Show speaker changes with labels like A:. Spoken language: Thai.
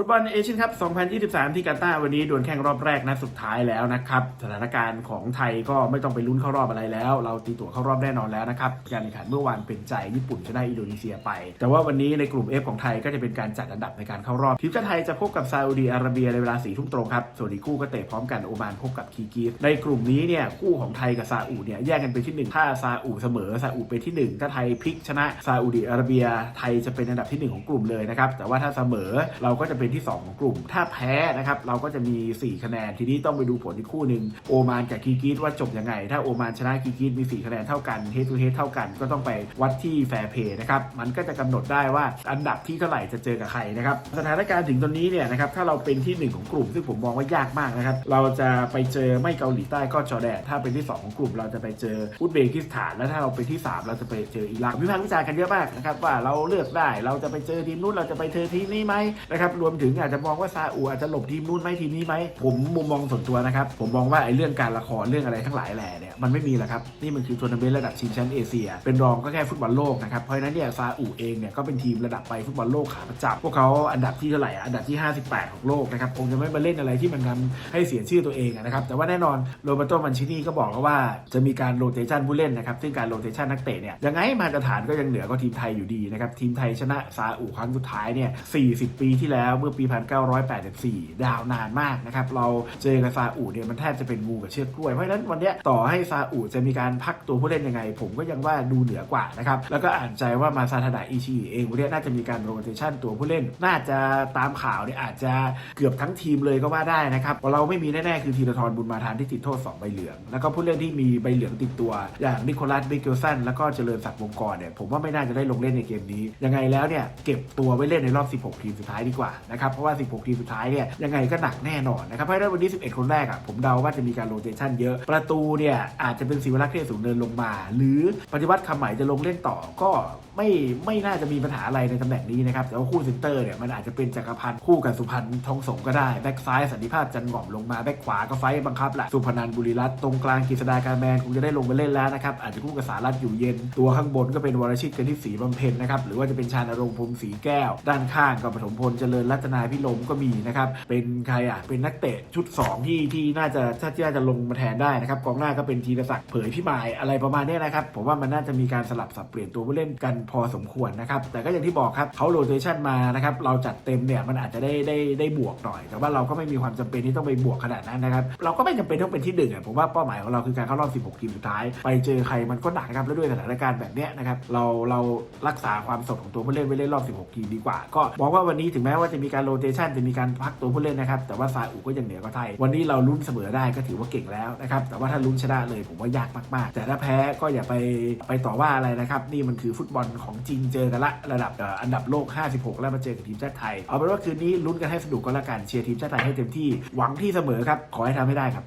A: ุตบอลเอเชียนคัพ 2023 ที่กาตาร์วันนี้ดวลแข่งรอบแรกนัดสุดท้ายแล้วนะครับ สถานการณ์ของไทยก็ไม่ต้องไปลุ้นเข้ารอบอะไรแล้ว เราตีตั๋วเข้ารอบแน่นอนแล้วนะครับ การแข่งขันเมื่อวานเป็นใจญี่ปุ่นชนะอินโดนีเซียไป แต่ว่าวันนี้ในกลุ่ม F ของไทยก็จะเป็นการจัดอันดับในการเข้ารอบ ทีมชาติไทยจะพบกับซาอุดีอาระเบียในเวลา4ทุ่มตรงครับ ส่วนอีกคู่ก็เตะพร้อมกันโอมานพบกับคีกีฟในกลุ่มนี้เนี่ยคู่ของไทยกับซาอุเนี่ยแยกกันเป็นที่หนึ่งถ้าซาอุเสมอซาอุเป็นที่หนึ่งถ้าไทยพลิกชนะซาอุดีอาระเบียไทยจะเป็นอันดับที่หนึ่งของกลุ่มเลยนะครับแต่ว่าถ้าเสมอเราก็จะเป็นที่ 2 ของกลุ่ม ถ้าแพ้นะครับเราก็จะมี 4 คะแนน ทีนี้ต้องไปดูผลอีกคู่หนึ่งโอมานกับคีกีสว่าจบยังไง ถ้าโอมานชนะคีกีสมี 4 คะแนนเท่ากันเฮดทูเฮเท่ากันก็ต้องไปวัดที่แฟร์เพย์นะครับมันก็จะกำหนดได้ว่าอันดับที่เท่าไหร่จะเจอกับใครนะครับสถานการณ์ถึงตอนนี้เนี่ยนะครับถ้าเราเป็นที่ 1 ของกลุ่ม ซึ่งผมมองว่ายากมากนะครับเราจะไปเจอไม่เกาหลีใต้ก็จอร์แดนถ้าเป็นที่ 2 ของกลุ่ม เราจะไปเจออุซเบกิสถานแล้วถ้าเราเป็นที่ 3 เราจะไปเจออิรักวิพากษ์วิจารณ์กันเยอะมากนะครับว่าเราเลือกได้เราจะไปเจอทีมนู้นเราจะไปเจอทีมนี้ไหมนะครับรวมถึงอาจจะมองว่าซาอุอาจจะหลบทีมนู้นไหมทีมนี้ไหมผมมุมมองส่วนตัวนะครับ ผมมองว่าไอ้เรื่องการละครเรื่องอะไรทั้งหลายแหล่เนี่ยมันไม่มีหรอกครับนี่มันคือทัวร์นาเมนต์ระดับชิงแชมป์เอเชีย เป็นรองก็แค่ฟุตบอลโลกนะครับเพราะฉะนั้นเนี่ยซาอุเองเนี่ยก็เป็นทีมระดับไปฟุตบอลโลกขาประจำพวกเขาอันดับที่เท่าไหร่อันดับที่ 58 ของโลกนะครับคงจะไม่มาเล่นอะไรที่มันทำให้เสียชื่อตัวเองนะครับแต่ว่าแน่นอนโรเบโตมันชินีก็บอกแล้วว่าจะมีการโรเตชันผู้เล่นนะครับซึ่งการโรเตชันนักเตะเนี่ยยังไงมาตรฐานก็ยังเหนือกว่าทีมไทยอยู่ดีนะครับทีมไทยชนะซาอุครั้งสุดท้ายเนี่ย40 ปีที่แล้วเมื่อปี 1984 ดาวนานมากนะครับ เราเจอกับซาอุเนี่ยมันแทบจะเป็นงูกับเชือกกล้วย เพราะฉะนั้นวันนี้ต่อให้ซาอุจะมีการพักตัวผู้เล่นยังไง ผมก็ยังว่าดูเหนือกว่านะครับ แล้วก็อ่านใจว่ามาซาทาดะอิชิเองวันเนี้ยน่าจะมีการโรเตชันตัวผู้เล่น น่าจะตามข่าวเนี่ยอาจจะเกือบทั้งทีมเลยก็ว่าได้นะครับเราไม่มีแน่ๆคือธีรทรบุญมาทานที่ติดโทษ 2 ใบเหลือง แล้วก็ผู้เล่นที่มีใบเหลืองติดตัว อย่างนิโคลัสเบเกลสันแล้วก็เจริญศักดิ์วงกรเนี่ยผมว่าไม่น่าจะได้ลงเล่นในเกมนี้ ยังไงแล้วเนี่ยเก็บตัวไว้เล่นในรอบ 16 ทีมสุดท้ายดีกว่านะครับเพราะว่า 16 ทีมสุดท้ายเนี่ยยังไงก็หนักแน่นอนนะครับเพราะฉะนั้นวันนี้ 11 คนแรกอะผมเดาว่าจะมีการโรเตชันเยอะ ประตูเนี่ยอาจจะเป็นศิวรักษ์เทพสูงเนินลงมา หรือปฏิวัติคำใหม่จะลงเล่นต่อก็ไม่ไม่น่าจะมีปัญหาอะไรในตำแหน่งนี้นะครับแต่ว่าคู่เซนเตอร์เนี่ยมันอาจจะเป็นจักรพันธ์คู่กับสุพรรณทองสงก็ได้แบ็กซ้ายสันติภาพจันหง่อมลงมาแบ็กขวาก็ไฟต์บังคับแหละสุพนันบุรีรัตน์ตรงกลางกฤษดาการแมนคงจะได้ลงไปเล่นแล้วนะครับอาจจะคู่กับสารัตน์อยู่เย็น ตัวข้างบนก็เป็นวรชิตกันที่ศรีบำเพ็ญนะครับหรือว่าจะเป็นชานรงค์พรมศรีแก้ว ด้านข้างก็ปฐมพลเจริญรัตนาพิลมก็มีนะครับเป็นใครอะเป็นนักเตะชุด 2 ที่ที่น่าจะถ้าที่น่าจะลงมาแทนได้นะครับกองหน้าก็เป็นธีรศักดิ์เผยพิมายอะไรประมาณนี้นะครับผมว่ามันน่าจะมีการสลับสับเปลี่ยนตัวผู้เล่นกันพอสมควรนะครับแต่ก็อย่างที่บอกครับเขาโรเตชันมานะครับเราจัดเต็มเนี่ยมันอาจจะได้ได้ได้บวกหน่อย แต่ว่าเราก็ไม่มีความจำเป็นที่ต้องไปบวกขนาดนั้นนะครับเราก็ไม่จำเป็นต้องเป็นที่หนึ่งอะผมว่าเป้าหมายของเราคือการเข้ารอบ 16 ทีมสุดท้าย ไปเจอใครมันก็หนักนะครับแล้วด้วยสถานการณ์แบบเนี้ยนะครับเราเรารักษาความสดของตัวผู้เล่นไว้เล่นรอบ 16 ทีมดีกว่า ก็มองว่าวันนี้ถึงแม้ว่าจะมีการโรเตชันจะมีการพักตัวผู้เล่นนะครับแต่ว่าซาอุก็ยังเหนือกว่าไทย วันนี้เราลุ้นเสมอได้ก็ถือว่าเก่งแล้วนะครับแต่ว่าถ้าลุ้นชนะเลยผมว่ายากมาก ๆ แต่ถ้าแพ้ก็อย่าไปไปต่อว่าอะไรนะครับนี่มันคือฟุตบอลของจริงเจอกันละระดับอันดับโลก 56 แล้วมาเจอกับทีมชาติไทย เอาเป็นว่าคืนนี้ลุ้นกันให้สนุกก็แล้วกันเชียร์ทีมชาติไทยให้เต็มที่หวังที่เสมอครับขอให้ทำให้ได้ครับ